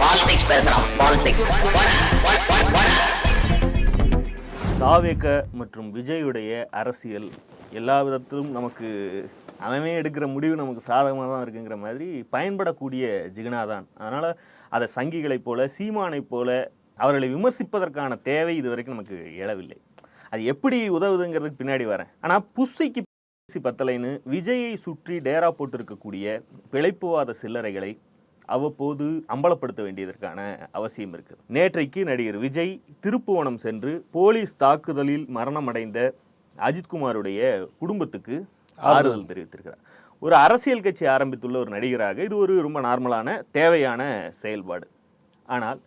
Politics பேசுறான் politics தாவேக மற்றும் விஜயுடைய அரசியல் எல்லா விதத்திலும் நமக்கு அவனே எடுக்கிற முடிவு நமக்கு சாதகமாக தான் இருக்குங்கிற மாதிரி பயன்படக்கூடிய ஜிகனாதான். அதனால் அதை சங்கிகளைப் போல சீமானைப் போல அவர்களை விமர்சிப்பதற்கான தேவை இது வரைக்கும் நமக்கு எழவில்லை. அது எப்படி உதவுதுங்கிறதுக்கு பின்னாடி வரேன். ஆனால் புஷைக்கு பத்தலைன்னு விஜயை சுற்றி டேரா போட்டிருக்கக்கூடிய பிழைப்புவாத சில்லறைகளை அவ்வப்போது அம்பலப்படுத்த வேண்டியதற்கான அவசியம் இருக்கு நேற்றைக்கு நடிகர் விஜய் திருப்புவனம் சென்று போலீஸ் தாக்குதலில் மரணமடைந்த அஜித்குமாருடைய குடும்பத்துக்கு ஆறுதல் தெரிவித்திருக்கிறார். ஒரு அரசியல் கட்சி ஆரம்பித்துள்ள ஒரு நடிகராக இது ஒரு ரொம்ப நார்மலான தேவையான செயல்பாடு. ஆனால்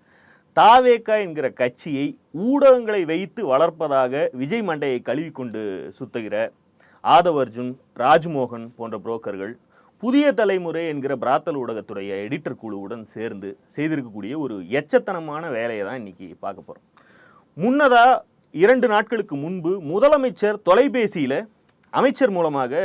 தாவேக்கா என்கிற கட்சியை ஊடகங்களை வைத்து வளர்ப்பதாக விஜய் மண்டையை கழுவிக்கொண்டு சுத்துகிற ஆதவ் அர்ஜுன் ராஜ்மோகன் போன்ற புரோக்கர்கள் புதிய தலைமுறை என்கிற பிராத்தல் ஊடகத்துடைய எடிட்டர் குழுவுடன் சேர்ந்து செய்திருக்கக்கூடிய ஒரு எச்சத்தனமான வேலையை தான் இன்னைக்கு பார்க்க போகிறோம் முன்னதா இரண்டு நாட்களுக்கு முன்பு முதலமைச்சர் தொலைபேசியில் அமைச்சர் மூலமாக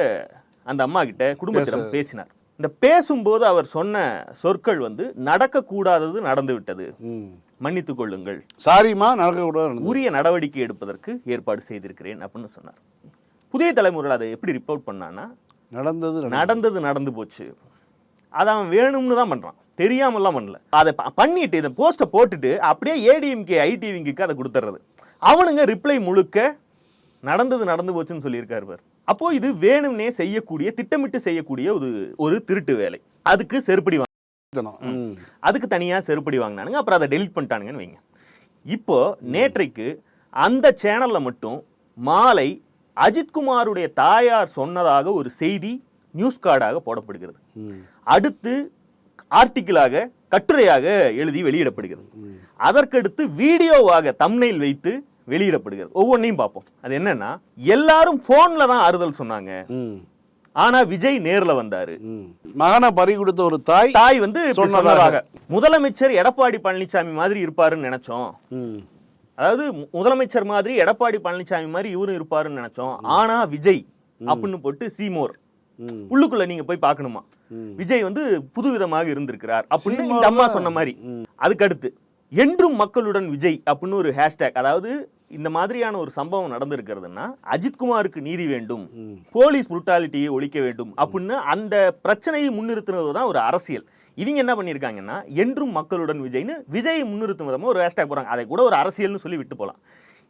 அந்த அம்மா கிட்ட குடும்பத்திடம் பேசினார். இந்த பேசும்போது அவர் சொன்ன சொற்கள் வந்து நடக்கக்கூடாதது நடந்து விட்டது. ம். மன்னித்துக் கொள்ளுங்கள். சாரிம்மா நடக்கக்கூடாது உரிய நடவடிக்கை எடுப்பதற்கு ஏற்பாடு செய்திருக்கிறேன் அப்படின்னு சொன்னார். புதிய தலைமுறையில் அதை எப்படி ரிப்போர்ட் பண்ணான்னா நடந்தது நடந்தது. நடந்து போச்சு. அதை அவன் வேணும்னு தான் பண்றான். தெரியாமலாம் பண்ணல. அதை பண்ணிட்டு இந்த போஸ்ட்டை போட்டுட்டு அப்படியே ஏடிஎம்கே ஐடிவிங்க்கு அதை கொடுத்துட்றது அவனுங்க ரிப்ளை முழுக்க நடந்தது நடந்து போச்சுன்னு சொல்லியிருக்காரு பார். அப்போ இது வேணும்னே செய்யக்கூடிய திட்டமிட்டு செய்யக்கூடிய ஒரு ஒரு திருட்டு வேலை. அதுக்கு செருப்படி வாங்க தினம். ம். அதுக்கு தனியா செருப்படி வாங்கினானுங்க. அப்புறம் அதை டெலிட் பண்ணிட்டானுங்கன்னு வைங்க. இப்போ நேற்றைக்கு அந்த சேனல்ல மட்டும் மாலை அஜித்குமாருடைய தாயார் சொன்னதாக ஒரு செய்தி நியூஸ் கார்டாக போடப்படுகிறது. அடுத்து ஆர்டிக்கிளாக கட்டுரையாக எழுதி வெளியிடப்படுகிறது. அதற்கடுத்து வீடியோவாக தம்னைல் வைத்து வெளியிடப்படுகிறது ஒவ்வொன்றையும் பார்ப்போம் அது என்னன்னா எல்லாரும் போன்ல தான் ஆறுதல் சொன்னாங்க. ஆனா விஜய் நேர்ல வந்தாரு. மகனை பறி கொடுத்த ஒரு தாய் தாய் வந்து சொன்னதாக. முதலமைச்சர் எடப்பாடி பழனிசாமி மாதிரி இருப்பாருன்னு நினைச்சோம். அதாவது முதலமைச்சர் மாதிரி எடப்பாடி பழனிசாமி மாதிரி இவரும் இருப்பாருன்னு நினைச்சோம் ஆனா விஜய் அப்படின்னு போட்டு சீமோர். உள்ளுக்குள்ள நீங்க போய் பார்க்கணுமா. விஜய் வந்து புதுவிதமாக இருந்திருக்கிறார் அப்படின்னு இந்த அம்மா. சொன்ன மாதிரி ம். அதுக்கு அடுத்து என்றும் மக்களுடன் விஜய் அப்படின்னு ஒரு ஹேஷ்டேக் அதாவது இந்த மாதிரியான ஒரு சம்பவம் நடந்திருக்கிறதுனா அஜித்குமாருக்கு நீதி வேண்டும். போலீஸ் புருட்டாலிட்டியை ஒழிக்க வேண்டும் அப்படின்னு அந்த பிரச்சனையை முன்னிறுத்துறது தான் ஒரு அரசியல் இவங்க என்ன பண்ணியிருக்காங்கன்னா என்றும் மக்களுடன் விஜய்னு விஜயை முன்னிறுத்தும் விதமாக ஒரு ஹேஷ்டேக் போகிறாங்க அதை கூட ஒரு அரசியல்னு சொல்லி விட்டு போகலாம்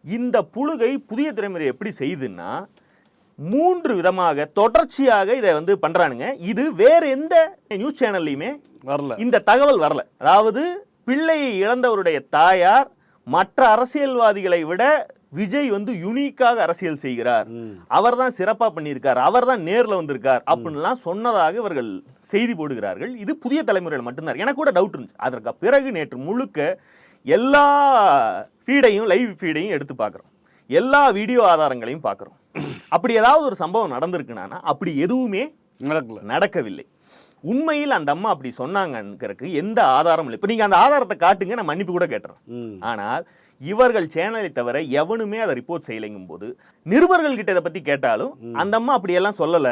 இந்த புழுகை புதிய தலைமுறை எப்படி செய்யுதுன்னா மூன்று விதமாக தொடர்ச்சியாக இதை வந்து பண்றானுங்க. இது வேற எந்த நியூஸ் சேனல்லையுமே வரல. இந்த தகவல் வரல. அதாவது பிள்ளையை இழந்தவருடைய தாயார் மற்ற அரசியல்வாதிகளை விட விஜய் வந்து யுனிக்காக அரசியல் செய்கிறார். அவர் தான் சிறப்பா பண்ணியிருக்கார். அவர் தான் நேர்ல வந்திருக்கார் அப்படின்லாம் சொன்னதாக இவர்கள் செய்தி போடுகிறார்கள். இது புதிய தலைமுறையில் மட்டும்தான். எனக்கு கூட டவுட் இருந்துச்சு. அதற்கு பிறகு நேற்று முழுக்க எல்லா ஃபீடையும் லைவ் ஃபீடையும் எடுத்து பார்க்குறோம். எல்லா வீடியோ ஆதாரங்களையும் பார்க்குறோம். அப்படி ஏதாவது ஒரு சம்பவம் நடந்திருக்குனா அப்படி எதுவுமே நடக்கல. நடக்கவில்லை. உண்மையில் அந்த அம்மா அப்படி சொன்னாங்கங்கிறதுக்கு எந்த ஆதாரமும் இல்லை. இப்போ நீங்கள் அந்த ஆதாரத்தை காட்டுங்க நான் மன்னிப்பு கூட கேட்டுறேன். ஆனால் இவர்கள் சேனலை தவிர எவனுமே அதை ரிப்போர்ட் செய்யலைங்கும் போது நிருபர்கள் கிட்ட இதை பத்தி கேட்டாலும் அந்த அம்மா அப்படியெல்லாம் சொல்லல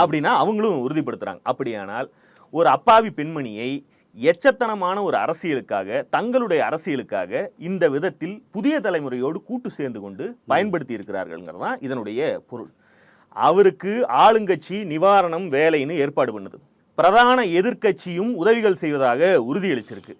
அப்படின்னா அவங்களும் உறுதிப்படுத்துறாங்க. அப்படியானால் ஒரு அப்பாவி பெண்மணியை எச்சத்தனமான ஒரு அரசியலுக்காக தங்களுடைய அரசியலுக்காக இந்த விதத்தில் புதிய தலைமுறையோடு கூட்டு சேர்ந்து கொண்டு பயன்படுத்தி இருக்கிறார்கள்ங்கிறது தான் இதனுடைய பொருள். அவருக்கு ஆளுங்கட்சி நிவாரணம் வேலைன்னு ஏற்பாடு பண்ணுது. பிரதான எதிர்க்கட்சியும் உதவிகள் செய்வதாக உறுதியளிச்சிருக்கு.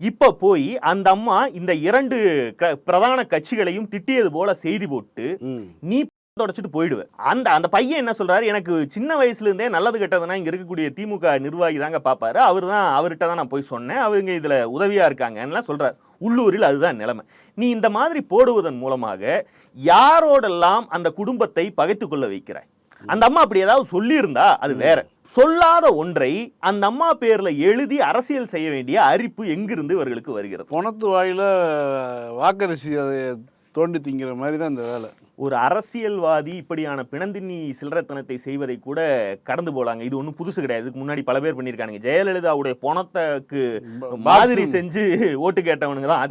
இப்ப போய் அந்த அம்மா இந்த இரண்டு க- பிரதான கட்சிகளையும் திட்டியது போல செய்தி போட்டு. நீ தொடச்சிட்டு போயிடுவ. அந்த அந்த பையன் என்ன சொல்றாரு? எனக்கு சின்ன வயசுல இருந்தே நல்லது கெட்டதுன்னா இங்க இருக்கக்கூடிய திமுக நிர்வாகி தாங்க பாப்பாரு. அவர் தான் அவர்கிட்ட தான் நான் போய் சொன்னேன். அவங்க இதுல உதவியா இருக்காங்கன்னு சொல்றாரு. உள்ளூரில் அதுதான் நிலைமை. நீ இந்த மாதிரி போடுவதன் மூலமாக யாரோடெல்லாம் அந்த குடும்பத்தை பகைத்துக் கொள்ள வைக்கிறாய்? அந்த அம்மா அப்படி ஏதாவது சொல்லியிருந்தா அது வேற. சொல்லாத ஒன்றை அந்த அம்மா பேர்ல எழுதி அரசியல் செய்ய வேண்டிய அரிப்பு எங்கிருந்து இவர்களுக்கு வருகிறது? பணத்து வாயில வாக்கரிசி அதை தோண்டி திங்கிற மாதிரி தான் இந்த வேலை. ஒரு அரசியல்வாதி இப்படியான பிணந்தின்னி சில்லறத்தனத்தை செய்வதை கூட கடந்து போலாங்க. இது ஒன்றும் புதுசு கிடையாது. இதுக்கு முன்னாடி பல பேர் பண்ணியிருக்காங்க ஜெயலலிதாவுடைய பணத்துக்கு மாதிரி செஞ்சு ஓட்டு கேட்டவனுங்க தான்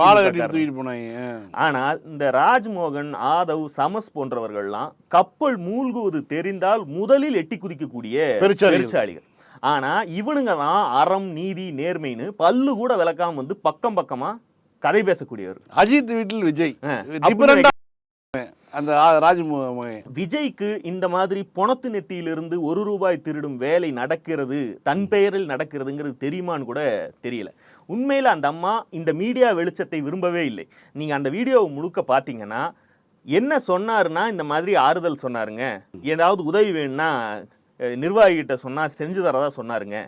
ஆனால் இந்த ராஜ்மோகன் ஆதவ் சமஸ் போன்றவர்கள்லாம் கப்பல் மூழ்குவது தெரிந்தால் முதலில் எட்டி குதிக்கக்கூடிய பெருச்சாளிகள். பெருச்சாளிகள். ஆனா இவனுங்க தான் அறம் நீதி நேர்மைன்னு பல்லு கூட விளக்காம வந்து பக்கம் பக்கமா கதை பேசக்கூடியவர். அஜித் வீட்டில் விஜய். அந்த ஆ- ராஜ்மு- மகன் விஜய்க்கு இந்த மாதிரி பொணத்து நெத்தியிலிருந்து ஒரு ரூபாய் திருடும் வேலை நடக்கிறது தன் பெயரில் நடக்கிறதுங்கிறது தெரியுமான்னு கூட தெரியல. உண்மையில் அந்த அம்மா இந்த மீடியா வெளிச்சத்தை விரும்பவே இல்லை. நீங்க அந்த வீடியோவை முழுக்க பார்த்தீங்கன்னா என்ன சொன்னாருன்னா இந்த மாதிரி ஆறுதல் சொன்னாருங்க. ஏதாவது உதவி வேணும்னா நிர்வாகிகிட்ட சொன்னா செஞ்சு தரதா சொன்னாருங்க.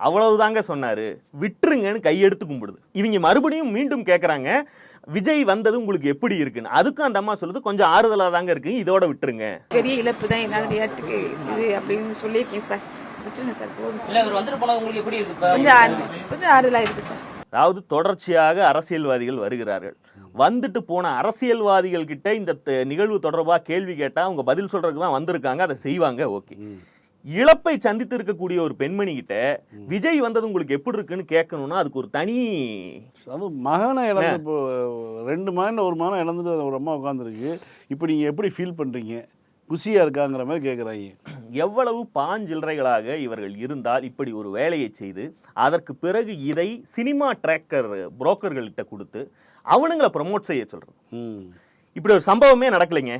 அவ்வளவுதாங்க சொன்னாரு. விட்டுருங்கன்னு கையெடுத்து கும்பிடுது. இவங்க மறுபடியும் மீண்டும் கேட்குறாங்க விஜய் வந்தது உங்களுக்கு எப்படி இருக்குன்னு? அதுக்கும் அந்த அம்மா சொல்லுது கொஞ்சம் ஆறுதலா தாங்க இருக்கு. இதோட விட்டுருங்க. பெரிய இழப்பு தான் என்னால் ஏற்றுக்கு இது அப்படின்னு சொல்லியிருக்கேன் சார். விட்டுருங்க சார் போதும் சார். அவர் வந்துட்டு போனது உங்களுக்கு எப்படி இருக்கு? இப்ப? கொஞ்சம் ஆறு- கொஞ்சம் ஆறுதலாக இருக்கு சார். அதாவது தொடர்ச்சியாக அரசியல்வாதிகள் வருகிறார்கள். வந்துட்டு போன அரசியல்வாதிகள் கிட்ட இந்த த- நிகழ்வு தொடர்பா கேள்வி கேட்டா அவங்க பதில் சொல்றதுக்கு தான் வந்திருக்காங்க. அதை செய்வாங்க ஓகே. இழப்பை சந்தித்து இருக்கக்கூடிய ஒரு பெண்மணி கிட்ட விஜய் வந்தது உங்களுக்கு எப்படி இருக்குன்னு கேட்கணும்னா அதுக்கு ஒரு தனி அதுவும் மகனை இழந்து இப்போ ரெண்டு மகன் ஒரு மகனை இழந்துட்டு ஒரு அம்மா உட்காந்துருக்கு இப்போ நீங்கள் எப்படி ஃபீல் பண்ணுறீங்க குஷியாக இருக்காங்கிற மாதிரி கேட்குறாங்க எவ்வளவு பாஞ்சில்லறைகளாக இவர்கள் இருந்தால் இப்படி ஒரு வேலையை செய்து அதற்கு பிறகு இதை சினிமா டிராக்கர் புரோக்கர்கள்கிட்ட கொடுத்து அவனுங்களை ப்ரமோட் செய்ய சொல்றது. ம். இப்படி ஒரு சம்பவமே நடக்கலைங்க.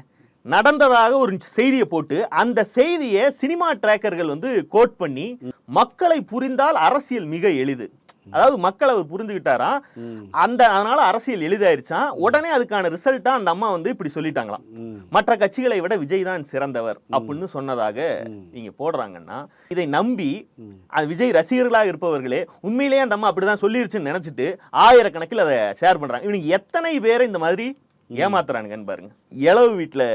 நடந்ததாக ஒரு செய்தியை போட்டு அந்த செய்தியை சினிமா டிராக்கர்கள் வந்து கோட் பண்ணி மக்களை புரிந்தால் அரசியல் மிக எளிது. அதாவது மக்கள் அவர் புரிஞ்சுக்கிட்டாராம் அந்த அதனால அரசியல் எளிதாயிருச்சான் உடனே அதுக்கான ரிசல்ட்டா அந்த அம்மா வந்து இப்படி சொல்லிட்டாங்களாம். மற்ற கட்சிகளை விட விஜய் தான் சிறந்தவர் அப்படின்னு சொன்னதாக நீங்க போடுறாங்கன்னா இதை நம்பி அது விஜய் ரசிகர்களாக இருப்பவர்களே உண்மையிலேயே அந்த அம்மா அப்படிதான் சொல்லிருச்சுன்னு நினைச்சிட்டு ஆயிரக்கணக்கில் அதை ஷேர் பண்றாங்க. இவனுக்கு எத்தனை பேரை இந்த மாதிரி ஏமாத்துறானுங்கன்னு பாருங்க. இளவு வீட்டில்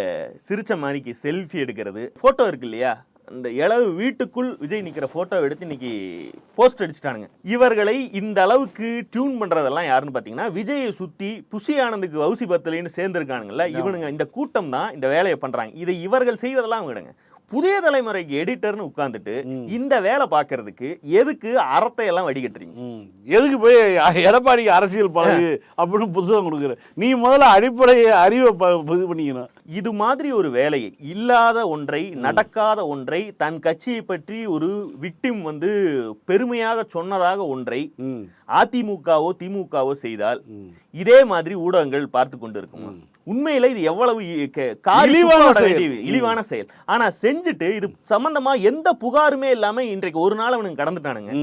சிரிச்ச மாதிரிக்கு செல்ஃபி எடுக்கிறது. போட்டோ இருக்கு இல்லையா? அந்த இளவு வீட்டுக்குள் விஜய் நிக்கிற போட்டோ எடுத்து இன்னைக்கு போஸ்ட் அடிச்சிட்டானுங்க. இவர்களை இந்த அளவுக்கு டியூன் பண்றதெல்லாம் யாருன்னு பாத்தீங்கன்னா விஜயை சுத்தி புசி ஆனந்துக்கு வவுசி பத்தலைன்னு சேர்ந்திருக்கானுங்கல்ல இவனுங்க இந்த கூட்டம் தான் இந்த வேலையை பண்றாங்க. இதை இவர்கள் செய்வதெல்லாம் விடுங்க. புதிய தலைமுறைக்கு எடிட்டர்னு உட்கார்ந்துட்டு இந்த வேலை பார்க்கறதுக்கு எதுக்கு அறத்தை எல்லாம் வடிகட்டுறீங்க? எதுக்கு போய் எடப்பாடிக்கு அரசியல் பழகு அப்படின்னு புத்தகம் கொடுக்குற? நீ முதல்ல அடிப்படை அறிவை இது பண்ணிக்கணும். இது மாதிரி ஒரு வேலையை இல்லாத ஒன்றை நடக்காத ஒன்றை தன் கட்சியை பற்றி ஒரு விக்டிம் வந்து பெருமையாக சொன்னதாக ஒன்றை அதிமுகவோ திமுகவோ செய்தால் இதே மாதிரி ஊடகங்கள் பார்த்து கொண்டு இருக்குமா உண்மையில இது எவ்வளவு இழிவான செயல். ஆனா செஞ்சுட்டு இது சம்பந்தமா எந்த புகாருமே இல்லாம இன்றைக்கு ஒரு நாள் அவனுக்கு கடந்துட்டானுங்க.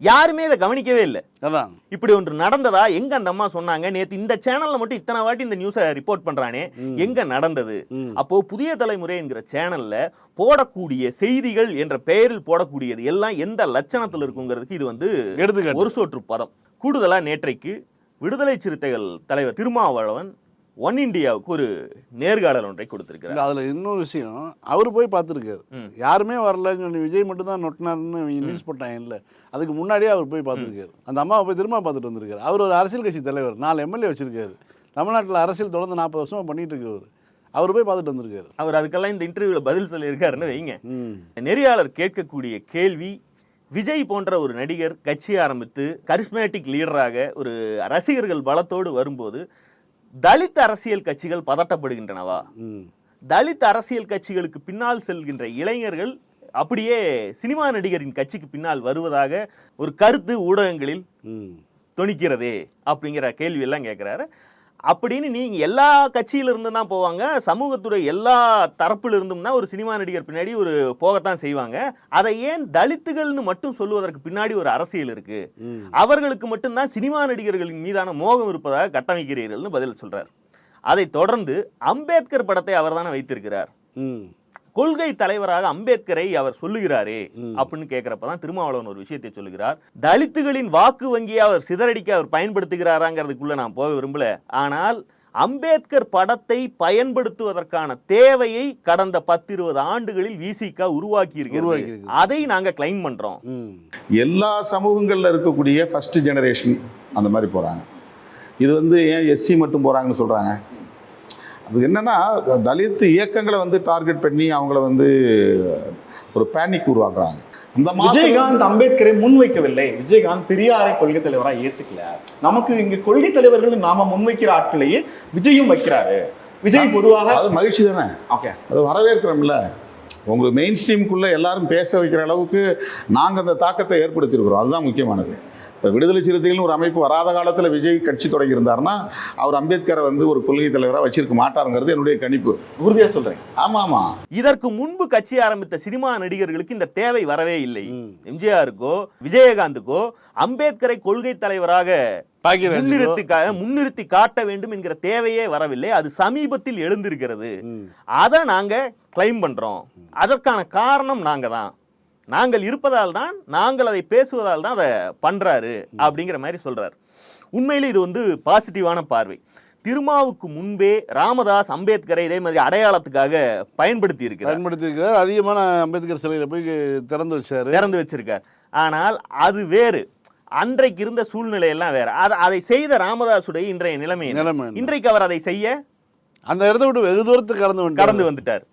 யாருமே இதை கவனிக்கவே இல்லை. அதான். இப்படி ஒன்று நடந்ததா? எங்க அந்த அம்மா சொன்னாங்க நேத்து இந்த சேனல்ல மட்டும் இத்தனை வாட்டி இந்த நியூஸை ரிப்போர்ட் பண்றானே எங்க நடந்தது. அப்போ புதிய தலைமுறை என்கிற சேனல்ல போடக்கூடிய செய்திகள் என்ற பெயரில் போடக்கூடியது எல்லாம் எந்த லட்சணத்தில் இருக்குங்கிறதுக்கு இது வந்து ஒரு சோற்று பதம். கூடுதலா நேற்றைக்கு விடுதலை சிறுத்தைகள் தலைவர் திருமாவளவன் ஒன் இந்தியாவுக்கு ஒரு நேர்காணல் ஒன்றை கொடுத்திருக்கிறார். இல்ல அதுல இன்னொரு விஷயம் அவர் போய் பார்த்துருக்காரு. யாருமே வரலங்க விஜய் மட்டும் தான் நொட்டினாருன்னு நியூஸ் போட்டாங்க இல்ல அதுக்கு முன்னாடியே அவர் போய் பார்த்துருக்காரு. அந்த அம்மாவை போய் திரும்ப பார்த்துட்டு வந்திருக்காரு. அவர் ஒரு அரசியல் கட்சி தலைவர் நாலு எம்எல்ஏ வச்சிருக்காரு. தமிழ்நாட்டில் அரசியல் தொடர்ந்து நாற்பது வருஷமா பண்ணிட்டு இருக்கவர். அவர் போய் பார்த்துட்டு வந்திருக்காரு. அவர் அதுக்கெல்லாம் இந்த இன்டர்வியூல பதில் சொல்லியிருக்காருன்னு வைங்க. நெறியாளர் கேட்கக்கூடிய கேள்வி விஜய் போன்ற ஒரு நடிகர் கட்சி ஆரம்பித்து கரிஸ்மேட்டிக் லீடராக ஒரு ரசிகர்கள் பலத்தோடு வரும்போது தலித் அரசியல் கட்சிகள் பதட்டப்படுகின்றனவா? தலித் அரசியல் கட்சிகளுக்கு பின்னால் செல்கின்ற இளைஞர்கள் அப்படியே சினிமா நடிகரின் கட்சிக்கு பின்னால் வருவதாக ஒரு கருத்து ஊடகங்களில் ம். தொனிக்கிறதே அப்படிங்கிற கேள்வி எல்லாம் கேட்குறாரு. அப்படின்னு நீங்க எல்லா கட்சியில இருந்து தான் போவாங்க. சமூகத்துறை எல்லா தரப்புல இருந்தும் தான் ஒரு சினிமா நடிகர் பின்னாடி ஒரு போகத்தான் செய்வாங்க. அதை ஏன் தலித்துகள்னு மட்டும் சொல்லுவதற்கு பின்னாடி ஒரு அரசியல் இருக்கு? அவர்களுக்கு மட்டும்தான் சினிமா நடிகர்களின் மீதான மோகம் இருப்பதாக கட்டமைக்கிறீர்கள்னு பதில் சொல்றார். அதை தொடர்ந்து அம்பேத்கர் படத்தை அவர்தானே வைத்திருக்கிறார். ம். கொள்கை தலைவராக அம்பேத்கரை அவர் சொல்லுகிறாரே அப்படின்னு கேட்கிறப்பதான் திருமாவளவன் ஒரு விஷயத்தை சொல்லுகிறார். தலித்துகளின் வாக்கு வங்கியை அவர் சிதறடிக்க அவர் பயன்படுத்துகிறாராங்கிறதுக்குள்ள நான் போக விரும்பல. ஆனால் அம்பேத்கர் படத்தை பயன்படுத்துவதற்கான தேவையை கடந்த பத்து இருபது ஆண்டுகளில் விசிக உருவாக்கி இருக்கிறது. அதை நாங்க கிளைம் பண்றோம். எல்லா சமூகங்களில் இருக்கக்கூடிய ஃபர்ஸ்ட் ஜெனரேஷன் அந்த மாதிரி போகிறாங்க இது வந்து ஏன் எஸ்சி மட்டும் போகிறாங்கன்னு சொல்கிறாங்க அது என்னன்னா தலித் இயக்கங்களை வந்து டார்கெட் பண்ணி அவங்கள வந்து ஒரு பேனிக் உருவாக்குறாங்க. அந்த விஜயகாந்த் அம்பேத்கரை முன்வைக்கவில்லை. விஜயகாந்த் பெரியாரை கொள்கை தலைவரா ஏத்துக்கல. நமக்கு இங்க கொள்கை தலைவர்கள் நாம முன்வைக்கிற ஆட்களையே விஜயும் வைக்கிறாரு. விஜய் பொதுவாக அது மகிழ்ச்சி தானே? ஓகே. அது வரவேற்கிறோம்ல. உங்களுக்கு மெயின் ஸ்ட்ரீமுக்குள்ளே எல்லாரும் பேச வைக்கிற அளவுக்கு நாங்கள் அந்த தாக்கத்தை ஏற்படுத்தியிருக்கிறோம். அதுதான் முக்கியமானது. இப்போ விடுதலை சிறுத்தைகள்னு ஒரு அமைப்பு வராத காலத்தில் விஜய் கட்சி தொடங்கியிருந்தாருன்னா அவர் அம்பேத்கரை வந்து ஒரு கொள்கை தலைவராக வச்சிருக்க மாட்டாருங்கிறது என்னுடைய கணிப்பு. உறுதியா சொல்றேன். ஆமாம் ஆமாம் இதற்கு முன்பு கட்சி ஆரம்பித்த சினிமா நடிகர்களுக்கு இந்த தேவை வரவே இல்லை. எம்ஜிஆருக்கோ விஜயகாந்துக்கோ அம்பேத்கரை கொள்கை தலைவராக முன்னிறுத்தி முன்னிறுத்தி காட்ட வேண்டும் என்கிற தேவையே வரவில்லை. அது சமீபத்தில் எழுந்திருக்கிறது. அதை நாங்க கிளைம் பண்றோம். அதற்கான காரணம் நாங்க தான். நாங்கள் இருப்பதால் தான் நாங்கள் அதை பேசுவதால் தான் அதை பண்றாரு அப்படிங்கிற மாதிரி சொல்றாரு. உண்மையில இது வந்து பாசிட்டிவான பார்வை. திருமாவுக்கு முன்பே ராமதாஸ் அம்பேத்கரை இதே மாதிரி அடையாளத்துக்காக பயன்படுத்தி இருக்கிறார். பயன்படுத்தியிருக்கிறார். அதிகமான அம்பேத்கர் சிலையில போய் திறந்து வச்சாரு. திறந்து வச்சிருக்கார். ஆனால் அது வேறு. அன்றைக்கு இருந்த சூழ்நிலை எல்லாம் வேற. அது அதை செய்த ராமதாசுடைய இன்றைய நிலைமை? நிலைமை? இன்றைக்கு அவர் அதை செய்ய அந்த இடத்த விட்டு வெகு தூரத்துக்கு கடந்து. கடந்து வந்துட்டார்.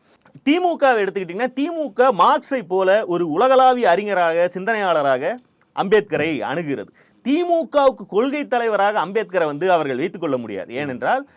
திமுகவை எடுத்துக்கிட்டிங்கன்னா திமுக மார்க்ஸை போல ஒரு உலகளாவிய அறிஞராக சிந்தனையாளராக அம்பேத்கரை அணுகிறது. திமுகவுக்கு கொள்கை தலைவராக அம்பேத்கரை வந்து அவர்கள் வைத்துக்கொள்ள முடியாது. ஏனென்றால்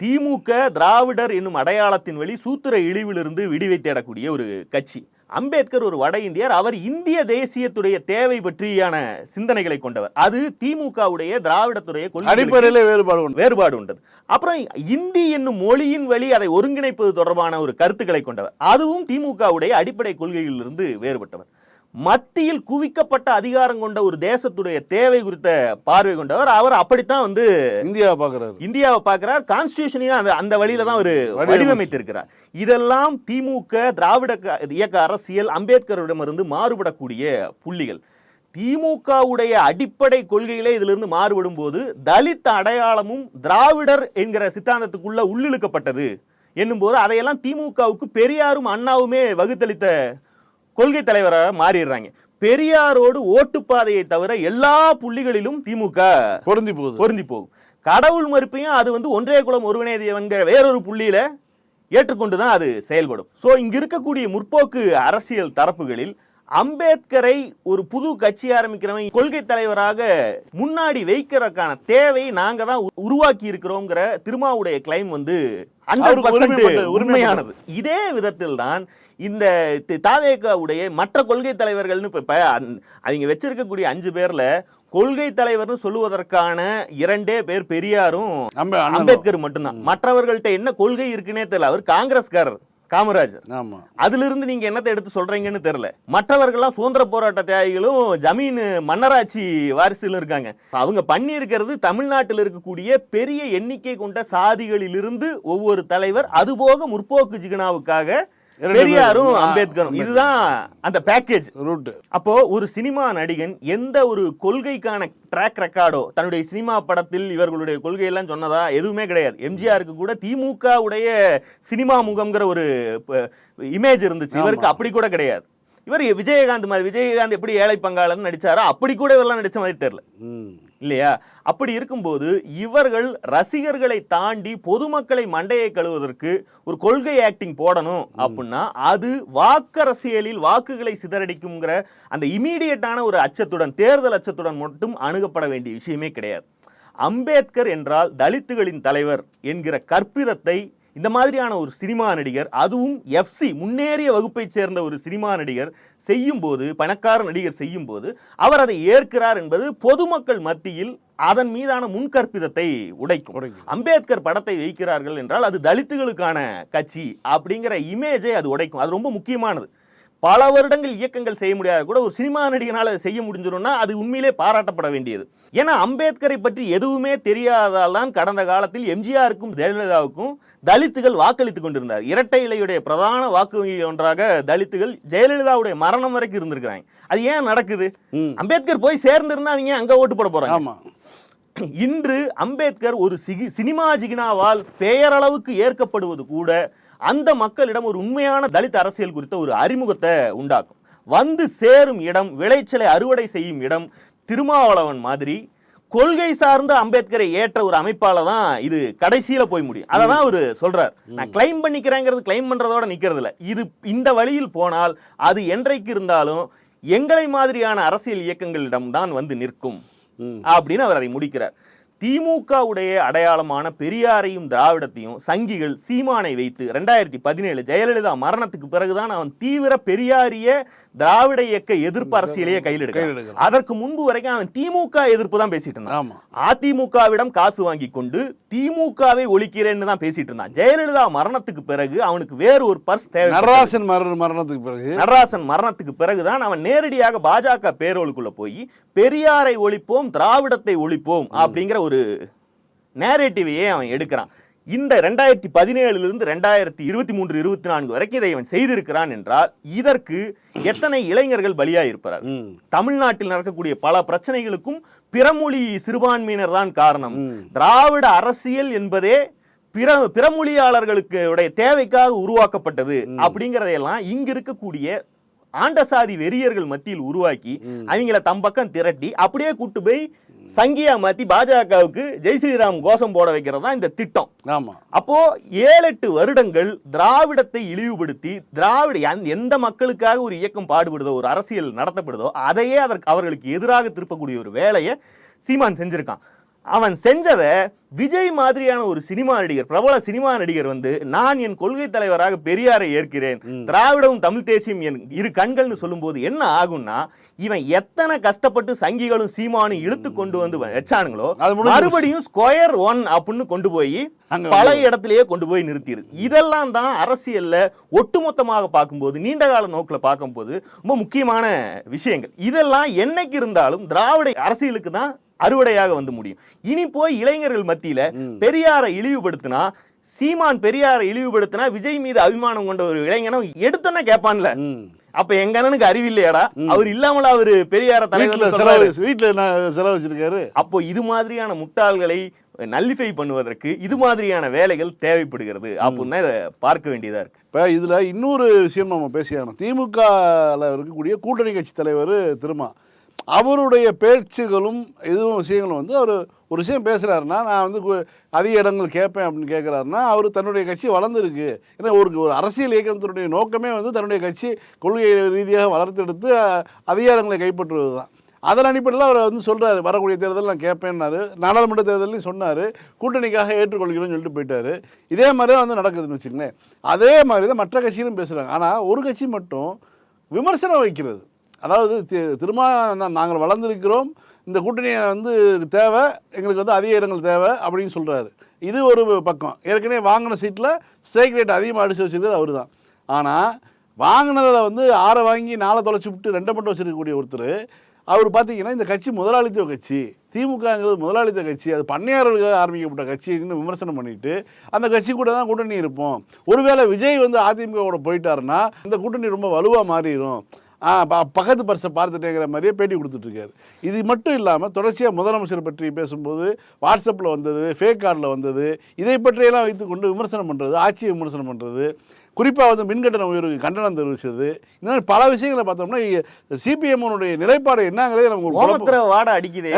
திமுக திராவிடர் என்னும் அடையாளத்தின் வழி சூத்திர இழிவிலிருந்து விடுவை தேடக்கூடிய ஒரு கட்சி. அம்பேத்கர் ஒரு வட இந்தியர். அவர் இந்திய தேசியத்துடைய தேவை பற்றியான சிந்தனைகளை கொண்டவர். அது திமுகவுடைய திராவிடத்துடைய அடிப்படையில வேறுபாடு வேறுபாடு உண்டது. அப்புறம் இந்தி என்னும் மொழியின் வழி அதை ஒருங்கிணைப்பது தொடர்பான ஒரு கருத்துக்களை கொண்டவர். அதுவும் திமுகவுடைய அடிப்படை கொள்கையிலிருந்து வேறுபட்டவர். மத்தியில் குவிக்கப்பட்ட அதிகாரம் கொண்ட ஒரு தேசத்துடைய தேவை குறித்த பார்வை கொண்டவர். அவர் அப்படித்தான் வந்து இந்தியாவை பாக்குறாரு இந்தியாவை பார்க்கிறார். கான்ஸ்டியூஷனையும் அந்த அந்த வழியில தான் ஒரு. வடிவமைத்திருக்கிறார். இதெல்லாம் திமுக திராவிட இயக்க அரசியல் அம்பேத்கரிடமிருந்து மாறுபடக்கூடிய புள்ளிகள். திமுகவுடைய அடிப்படை கொள்கைகளே இதிலிருந்து மாறுபடும் போது தலித் அடையாளமும் திராவிடர் என்கிற சித்தாந்தத்துக்குள்ள உள்ளிழுக்கப்பட்டது. என்னும்போது அதையெல்லாம் திமுகவுக்கு பெரியாரும் அண்ணாவுமே வகுத்தளித்த கொள்கை தலைவராக மாறிடுறாங்க. பெரியாரோடு ஓட்டுப்பாதையை தவிர எல்லா புள்ளிகளிலும் திமுக பொருந்தி போகுது. பொருந்தி போகும். கடவுள் மறுப்பையும் அது வந்து ஒன்றே குலம் ஒருவனே தேவன்கிற வேறொரு புள்ளியில ஏற்றுக்கொண்டு தான் அது செயல்படும். ஸோ இங்க இருக்கக்கூடிய முற்போக்கு அரசியல் தரப்புகளில் அம்பேத்கரை ஒரு புது கட்சி ஆரம்பிக்கிறவன் கொள்கை தலைவராக முன்னாடி வைக்கிறதுக்கான தேவையை நாங்க தான் உருவாக்கி இருக்கிறோங்கிற திருமாவுடைய கிளைம் வந்து ஹண்ட்ரட் உண்மையானது. இதே விதத்தில் தான் இந்த தி- தாவேகாவுடைய மற்ற கொள்கை தலைவர்கள்னு இப்ப அவங்க வச்சிருக்கக்கூடிய அஞ்சு பேர்ல கொள்கை தலைவர்னு சொல்லுவதற்கான இரண்டே பேர் பெரியாரும். அம்பேத்கர் மட்டும்தான். மற்றவர்கள்ட்ட என்ன கொள்கை இருக்குன்னே தெரியல. அவர் காங்கிரஸ்காரர் காமராஜர். அதுல இருந்து நீங்க என்னத்தை எடுத்து சொல்றீங்கன்னு தெரியல. மற்றவர்கள்லாம் சுதந்திர போராட்ட தியாகிகளும் ஜமீன் மன்னராட்சி வாரிசுகளும் இருக்காங்க. அவங்க பண்ணி இருக்கிறது தமிழ்நாட்டில் இருக்கக்கூடிய பெரிய எண்ணிக்கை கொண்ட சாதிகளிலிருந்து ஒவ்வொரு தலைவர் அதுபோக முற்போக்கு ஜிகனாவுக்காக. பெரியாரும் அம்பேத்கரும். அம்பேத்கர். இதுதான் அந்த பேக்கேஜ் ரூட் அப்போ ஒரு சினிமா நடிகன் எந்த ஒரு கொள்கைக்கான ட்ராக் ரெக்கார்டோ தன்னுடைய சினிமா படத்தில் இவர்களுடைய கொள்கையெல்லாம் சொன்னதா எதுவுமே கிடையாது. எம்ஜிஆருக்கு கூட திமுக உடைய சினிமா முகம்ங்கிற ஒரு இமேஜ் இருந்துச்சு. இவருக்கு அப்படி கூட கிடையாது. இவர் விஜயகாந்த் மாதிரி விஜயகாந்த் எப்படி ஏழை பங்காளன் நடிச்சாரோ அப்படி கூட இவரெல்லாம் நடிச்ச மாதிரி தெரியல. இல்லையா? அப்படி இருக்கும்போது இவர்கள் ரசிகர்களை தாண்டி பொதுமக்களை மண்டையை கழுவதற்கு ஒரு கொள்கை ஆக்டிங் போடணும் அப்படின்னா அது வாக்கரசியலில் வாக்குகளை சிதறடிக்குங்கிற அந்த இமீடியட்டான ஒரு அச்சத்துடன் தேர்தல் அச்சத்துடன் மட்டும் அணுகப்பட வேண்டிய விஷயமே கிடையாது. அம்பேத்கர் என்றால் தலித்துகளின் தலைவர் என்கிற கற்பிதத்தை இந்த மாதிரியான ஒரு சினிமா நடிகர் அதுவும் எஃப்சி முன்னேறிய வகுப்பைச் சேர்ந்த ஒரு சினிமா நடிகர் செய்யும் போது பணக்கார நடிகர் செய்யும் போது அவர் அதை ஏற்கிறார் என்பது பொதுமக்கள் மத்தியில் அதன் மீதான முன்கற்பிதத்தை உடைக்கும். உடைக்கும். அம்பேத்கர் படத்தை வைக்கிறார்கள் என்றால் அது தலித்துகளுக்கான கட்சி அப்படிங்கிற இமேஜை அது உடைக்கும். அது ரொம்ப முக்கியமானது. பல வருடங்கள் இயக்கங்கள் செய்ய முடியாத கூட ஒரு சினிமா நடிகனால் அதை செய்ய முடிஞ்சிடும்னா அது உண்மையிலே பாராட்டப்பட வேண்டியது. ஏன்னா அம்பேத்கரை பற்றி எதுவுமே தெரியாததால் தான் கடந்த காலத்தில் எம்ஜிஆருக்கும் ஜெயலலிதாவுக்கும் தலித்துகள் வாக்களித்துக் கொண்டிருந்தார். இரட்டை இலையுடைய பிரதான வாக்கு வங்கி ஒன்றாக தலித்துகள் ஜெயலலிதாவுடைய மரணம் வரைக்கும் இருந்திருக்கிறாங்க. அது ஏன் நடக்குது. அம்பேத்கர் போய் சேர்ந்திருந்தா அவங்க அங்க ஓட்டு போட போறாங்க. இன்று அம்பேத்கர் ஒரு சிகி சினிமா ஜிகினாவால் பெயரளவுக்கு ஏற்கப்படுவது கூட அந்த மக்களிடம் ஒரு உண்மையான தலித் அரசியல் குறித்த ஒரு அறிமுகத்தை உண்டாக்கும். வந்து சேரும் இடம் விளைச்சலை அறுவடை செய்யும் இடம் திருமாவளவன் மாதிரி கொள்கை சார்ந்த அம்பேத்கரை ஏற்ற ஒரு அமைப்பால தான் இது கடைசியில போய் முடியும். அதை தான் அவர் சொல்றார். நான் கிளைம் பண்ணிக்கிறேங்கிறது கிளைம் பண்றதோட நிக்கிறது இல்ல இது இந்த வழியில் போனால் அது என்றைக்கு இருந்தாலும் எங்களை மாதிரியான அரசியல் இயக்கங்களிடம் தான் வந்து நிற்கும். அப்படின்னு அவர் அதை முடிக்கிறார். திமுகவுடைய அடையாளமான பெரியாரையும் திராவிடத்தையும் சங்கிகள் சீமானை வைத்து ரெண்டாயிரத்தி பதினேழு ஜெயலலிதா மரணத்துக்கு பிறகுதான் அவன் தீவிர பெரியாரிய திராவிட இயக்க எதிர்ப்பு அரசியலையே கையில் எடுக்கிறான். அதற்கு முன்பு வரைக்கும் அவன் திமுக எதிர்ப்பு தான் பேசிட்டு இருந்தான். அதிமுகவிடம் காசு வாங்கி கொண்டு திமுகவை ஒழிக்கிறேன்னு தான் பேசிட்டு இருந்தான். ஜெயலலிதா மரணத்துக்கு பிறகு அவனுக்கு வேறு ஒரு பர்ஸ் தேவை நடராசன் மரண மரணத்துக்கு பிறகு நடராசன் மரணத்துக்கு பிறகுதான் அவன் நேரடியாக பாஜக பேரோலுக்குள்ள போய் பெரியாரை ஒழிப்போம் திராவிடத்தை ஒழிப்போம் அப்படிங்கிற ஒரு நேரேட்டிவையே அவன் எடுக்கிறான். இந்த ரெண்டாயிரத்தி பதினேழுல இருந்து ரெண்டாயிரத்தி இருபத்தி மூன்று இருபத்தி நான்கு வரைக்கும் இதை அவன் செய்திருக்கிறான் என்றால் இதற்கு எத்தனை இளைஞர்கள் பலியாயிருப்பார். தமிழ்நாட்டில் நடக்கக்கூடிய பல பிரச்சனைகளுக்கும் பிறமொழி சிறுபான்மையினர் தான் காரணம். திராவிட அரசியல் என்பதே பிற பிறமொழியாளர்களுக்கு உடைய தேவைக்காக உருவாக்கப்பட்டது அப்படிங்கறதையெல்லாம் இங்க இருக்கக்கூடிய ஆண்டசாதி வெறியர்கள் மத்தியில் உருவாக்கி அவங்கள தம் பக்கம் திரட்டி அப்படியே கூட்டு போய் சங்கியா மாத்தி பாஜகவுக்கு ஜெய் ஸ்ரீராம் கோஷம் போட வைக்கிறது தான் இந்த திட்டம். ஆமா. அப்போ ஏழு எட்டு வருடங்கள் திராவிடத்தை இழிவுபடுத்தி திராவிட எந்த- எந்த மக்களுக்காக ஒரு இயக்கம் பாடுபடுதோ ஒரு அரசியல் நடத்தப்படுதோ அதையே அதற்கு அவர்களுக்கு எதிராக திருப்பக்கூடிய ஒரு வேலையை சீமான் செஞ்சிருக்கான். அவன் செஞ்சதை விஜய் மாதிரியான ஒரு சினிமா நடிகர் பிரபல சினிமா நடிகர் வந்து நான் என் கொள்கை தலைவராக பெரியாரை ஏற்கிறேன். திராவிடமும் தமிழ் தேசியம் என் இரு கண்கள்னு சொல்லும்போது என்ன ஆகும்னா இவன் எத்தனை கஷ்டப்பட்டு சங்கிகளும் சீமானும் இழுத்து கொண்டு வந்து வச்சானுங்களோ மறுபடியும் ஸ்கொயர் ஒன் அப்படின்னு கொண்டு போய் பல இடத்திலேயே கொண்டு போய் நிறுத்திடுது இதெல்லாம் தான் அரசியல்ல ஒட்டுமொத்தமாக பார்க்கும்போது நீண்ட கால நோக்கில் பார்க்கும்போது ரொம்ப முக்கியமான விஷயங்கள். இதெல்லாம் என்னைக்கு இருந்தாலும் திராவிட அரசியலுக்கு தான் அறுவடையாக வந்து முடியும். இனி போய் இளைஞர்கள் மத்தியில பெரியாரை இழிவுபடுத்தினா சீமான் பெரியாரை இழிவுபடுத்தினா விஜய் மீது அபிமானம் கொண்ட ஒரு இளைஞனும் எடுத்தோன்னே கேட்பான்ல. அப்ப எங்க அண்ணனுக்கு அறிவில்லையாடா அவர் இல்லாமல அவரு பெரியார தலைவர் செலவு வீட்டுல என்ன செலவு வச்சிருக்காரு? அப்போ இது மாதிரியான முட்டாள்களை நல்லிஃபை பண்ணுவதற்கு இது மாதிரியான வேலைகள் தேவைப்படுகிறது. அப்படின்னு இதை பார்க்க வேண்டியதா இருக்கு. இப்போ இதில் இன்னொரு விஷயம் நம்ம பேசியாகணும். திமுகவில் இருக்கக்கூடிய கூட்டணி கட்சி தலைவர் திருமா. அவருடைய பேச்சுகளும் இதுவும் விஷயங்களும் வந்து அவர் ஒரு விஷயம் பேசுகிறாருன்னா நான் வந்து கு- அதிக இடங்கள் கேட்பேன் அப்படின்னு கேட்குறாருன்னா அவர் தன்னுடைய கட்சி வளர்ந்துருக்கு. ஏன்னா ஒரு ஒரு அரசியல் இயக்கத்தினுடைய நோக்கமே வந்து தன்னுடைய கட்சி கொள்கை ரீதியாக வளர்த்தெடுத்து அதிகாரங்களை கைப்பற்றுவது தான் அதன் அடிப்படையில் அவர் வந்து சொல்கிறார் வரக்கூடிய தேர்தல் நான் கேட்பேன்னாரு. நாடாளுமன்ற தேர்தலையும் சொன்னார். கூட்டணிக்காக ஏற்றுக்கொள்கிறோம்னு சொல்லிட்டு போயிட்டாரு. இதே மாதிரி தான் வந்து நடக்குதுன்னு வச்சுக்கங்களேன். அதே மாதிரி தான் மற்ற கட்சிகளும் பேசுகிறாங்க ஆனால் ஒரு கட்சி மட்டும் விமர்சனம் வைக்கிறது. அதாவது தி- திரும்ப நாங்கள் வளர்ந்துருக்கிறோம். இந்த கூட்டணியை வந்து தேவை. எங்களுக்கு வந்து அதிக இடங்கள் தேவை அப்படின்னு சொல்கிறாரு இது ஒரு பக்கம். ஏற்கனவே வாங்கின சீட்டில் ஸ்ட்ரைக் ரேட் அதிகமாக அடித்து வச்சிருக்கிறது அவர் தான் ஆனால் வாங்கினதில் வந்து ஆறை வாங்கி நாளை தொலைச்சி விட்டு ரெண்டை மட்டும் வச்சிருக்கக்கூடிய ஒருத்தர். அவர் பார்த்தீங்கன்னா இந்த கட்சி முதலாளித்துவ கட்சி. திமுகங்கிறது முதலாளித்துவ கட்சி. அது பண்ணையாளர்களுக்காக ஆரம்பிக்கப்பட்ட கட்சின்னு விமர்சனம் பண்ணிட்டு அந்த கட்சி கூட தான் கூட்டணி இருப்போம். ஒருவேளை விஜய் வந்து அதிமுகவோட போயிட்டாருன்னா இந்த கூட்டணி ரொம்ப வலுவாக மாறிடும் பக்கத்து பரிசை பார்த்துட்டேங்கிற மாதிரியே பேட்டி கொடுத்துட்ருக்காரு. இது மட்டும் இல்லாமல் தொடர்ச்சியாக முதலமைச்சர் பற்றி பேசும்போது வாட்ஸ்அப்பில் வந்தது ஃபேக் கார்டில் வந்தது இதை பற்றியெல்லாம் வைத்துக்கொண்டு விமர்சனம் பண்ணுறது ஆட்சியை விமர்சனம் பண்ணுறது குறிப்பாக வந்து மின்கட்டண உயர்வுக்கு கண்டனம் தெரிவித்தது இந்த மாதிரி பல விஷயங்களை பார்த்தோம்னா சிபிஎம்னுடைய நிலைப்பாடு என்னங்கிறதே நமக்கு வாடை அடிக்குதே.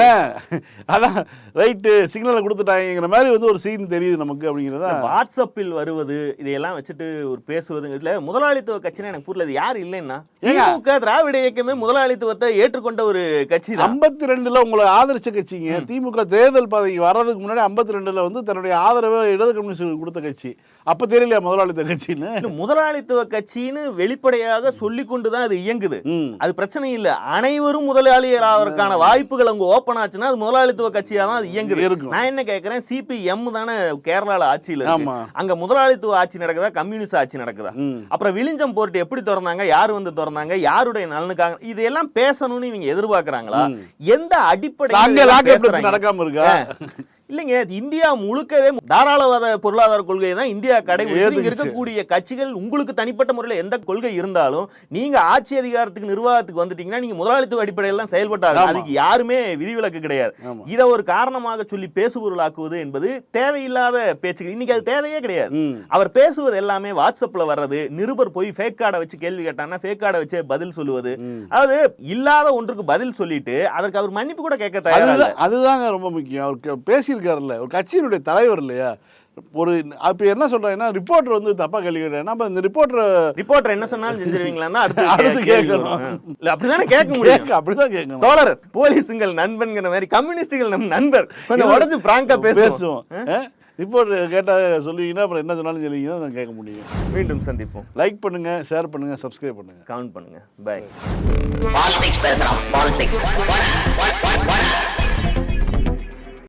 அதான் ரைட்டு சிக்னலை கொடுத்துட்டாங்கிற மாதிரி வந்து ஒரு சீன் தெரியுது நமக்கு அப்படிங்கிறதா. வாட்ஸ்அப்பில் வருவது இதையெல்லாம் வச்சுட்டு ஒரு பேசுவது இல்ல முதலாளித்துவ கட்சினா எனக்கு புரியல யார் இல்லைன்னா? திமுக திராவிட இயக்கமே முதலாளித்துவத்தை ஏற்றுக்கொண்ட ஒரு கட்சி ஐம்பத்தி ரெண்டுல உங்களை ஆதரிச்ச கட்சிங்க. திமுக தேர்தல் பதவிக்கு வர்றதுக்கு முன்னாடி ஐம்பத்தி ரெண்டுல வந்து தன்னுடைய ஆதரவை இடது கம்யூனிஸ்டுக்கு கொடுத்த கட்சி. அப்ப தெரியலையா முதலாளித்த கட்சின்னு? முதலாளித்துவ கட்சின்னு வெளிப்படையாக சொல்லி கொண்டுதான் அது இயங்குது. அது பிரச்சனை இல்ல. அனைவரும் முதலாளியர் ஆவதற்கான வாய்ப்புகள் அங்க ஓபன் ஆச்சுன்னா அது முதலாளித்துவ கட்சியா தான் அது இயங்குது. நான் என்ன கேக்குறேன்? சிபிஎம் தானே கேரளால ஆட்சியில இருக்கு. அங்க முதலாளித்துவ ஆட்சி நடக்குதா? கம்யூனிஸ்ட் ஆட்சி நடக்குதா. அப்புறம் விழிஞ்சம் போர்ட் எப்படி திறந்தாங்க? யார் வந்து திறந்தாங்க? யாருடைய நலனுக்காக? இதெல்லாம் பேசணும்னு இவங்க எதிர்பார்க்கறாங்களா? எந்த அடிப்படையில் நடக்காம இருக்கா? இல்லைங்க இந்தியா முழுக்கவே தாராளவாத பொருளாதார கொள்கையை தான் இந்தியா கடைபிடிச்சு. இருக்கக்கூடிய கட்சிகள். உங்களுக்கு தனிப்பட்ட முறையில் எந்த கொள்கை இருந்தாலும் நீங்க ஆட்சி அதிகாரத்துக்கு நிர்வாகத்துக்கு வந்துட்டீங்கன்னா நீங்க முதலாளித்துவ அடிப்படையில் தான் செயல்பட்டாங்க. அதுக்கு யாருமே விதிவிலக்கு கிடையாது. இதை ஒரு காரணமாக சொல்லி பேசுபொருளாக்குவது என்பது தேவையில்லாத பேச்சுகள். இன்னைக்கு அது தேவையே கிடையாது. அவர் பேசுவது எல்லாமே வாட்ஸ்அப்ல வர்றது நிருபர் போய் ஃபேக் கார்டை வச்சு கேள்வி கேட்டான்னா ஃபேக் கார்டை வச்சு பதில் சொல்லுவது. அதாவது இல்லாத ஒன்றுக்கு பதில் சொல்லிட்டு அதற்கு அவர் மன்னிப்பு கூட கேட்க தயாரா இல்ல. அதுதான் அதுதாங்க ரொம்ப முக்கியம். அவர் க- பேசியிருக்காருல்ல ஒரு கட்சியினுடைய தலைவர் இல்லையா? ஒரு அப்போ என்ன சொல்றாங்கன்னா ரிப்போர்ட்டர் வந்து தப்பா கேள்வி கேட்டாங்க நம்ம இந்த ரிப்போர்ட்டரை ரிப்போர்ட்டர் என்ன சொன்னாலும் செஞ்சிருவீங்களான்னு அடுத்து அடுத்து கேட்கணும். இல்ல அப்படிதானே கேட்க முடியும். அப்படிதான் கேட்கணும். தோழர் போலீஸுங்கள் நண்பன்ங்கிற மாதிரி கம்யூனிஸ்டுகள் நம் நண்பர். கொஞ்சம் உடஞ்சு பிராங்கா பேசுவோம். ரிப்போர்ட் கேட்டா சொல்லுவீங்கன்னா அப்புறம் என்ன சொன்னாலும் சொல்லுவீங்கன்னா நான் கேட்க முடியும். மீண்டும் சந்திப்போம். லைக் பண்ணுங்க ஷேர் பண்ணுங்க சப்ஸ்கிரைப் பண்ணுங்க. கவுண்ட் பண்ணுங்க. பை பாலிடிக்ஸ் பேசுறான் பாலிடிக்ஸ்